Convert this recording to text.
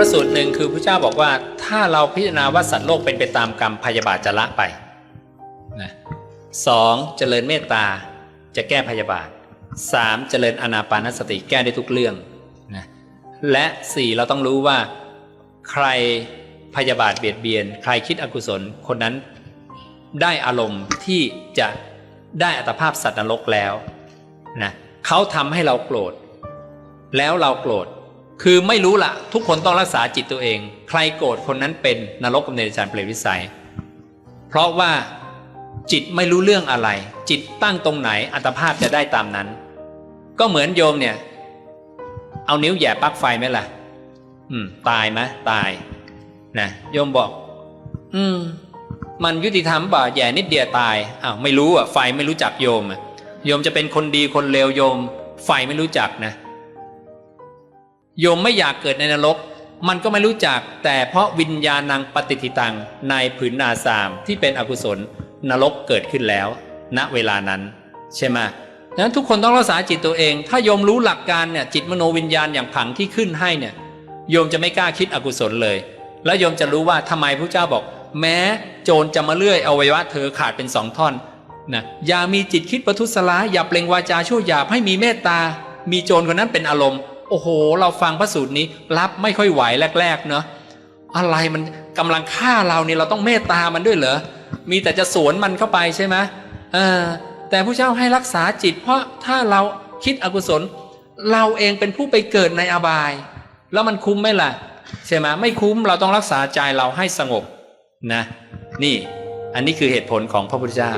ระสูตรหนึ่งคือพระเจ้าบอกว่าถ้าเราพิจารณาว่าสัตว์โลกเป็นไปตามกรรมพยาบาทจะละไปนะสองเจริญเมตตาจะแก้พยาบาทสามเจริญอนาปานสติแก้ได้ทุกเรื่องนะและสี่เราต้องรู้ว่าใครพยาบาทเบียดเบียน ใครคิดอกุศลคนนั้นได้อารมณ์ที่จะได้อัตภาพสัตว์นรกแล้วนะเขาทำให้เราโกรธ แล้วเราโกรธ คือไม่รู้ละทุกคนต้องรักษาจิตตัวเอง ใครโกรธคนนั้นเป็นนรกกับเนรชานเปรตวิสัย เพราะว่าจิตไม่รู้เรื่องอะไร จิตตั้งตรงไหนอัตภาพจะได้ตามนั้น ก็เหมือนโยมเนี่ย เอานิ้วแย่ปลั๊กไฟไหมล่ะ อืม ตายไหมตายนะโยมบอก อืม มันยุติธรรมป่ะแย่นิดเดียวตายอ้าวไม่รู้อะไฟไม่รู้จักโยมอะโยมจะเป็นคนดีคนเลวโยม ไฟไม่รู้จักนะ โยมไม่อยากเกิดในนรก มันก็ไม่รู้จัก แต่เพราะวิญญาณังปฏิทิตังในผืนนาสามที่เป็นอกุศลนรกเกิดขึ้นแล้ว ณเวลานั้นใช่ไหมดังนั้นทุกคนต้องรักษาจิตตัวเอง ถ้าโยมรู้หลักการเนี่ยจิตมโนวิญญาณอย่างผังที่ขึ้นให้เนี่ยโยมจะไม่กล้าคิดอกุศลเลย แล้วโยมจะรู้ว่าทำไมพระเจ้าบอก แม้โจรจะมาเลื่อยอวัยวะเธอขาดเป็นสองท่อนนะอย่ามีจิตคิดประทุษร้ายอย่าเปล่งวาจาชั่วหยาบให้มีเมตตา มีโจรคนนั้นเป็นอารมณ์ โอ้โห เราฟังพระสูตรนี้รับไม่ค่อยไหวแรก ๆ เนาะอะไรมันกำลังฆ่าเราเนี่ยเราต้องเมตตามันด้วยเหรอ มีแต่จะสวนมันเข้าไปใช่ไหมเออแต่ผู้เจ้าให้รักษาจิต เพราะถ้าเราคิดอกุศล เราเองเป็นผู้ไปเกิดในอบาย แล้วมันคุ้มไหมล่ะ ใช่ไหมไม่คุ้มเราต้องรักษาใจเราให้สงบนะ นี่ อันนี้คือเหตุผลของพระพุทธเจ้า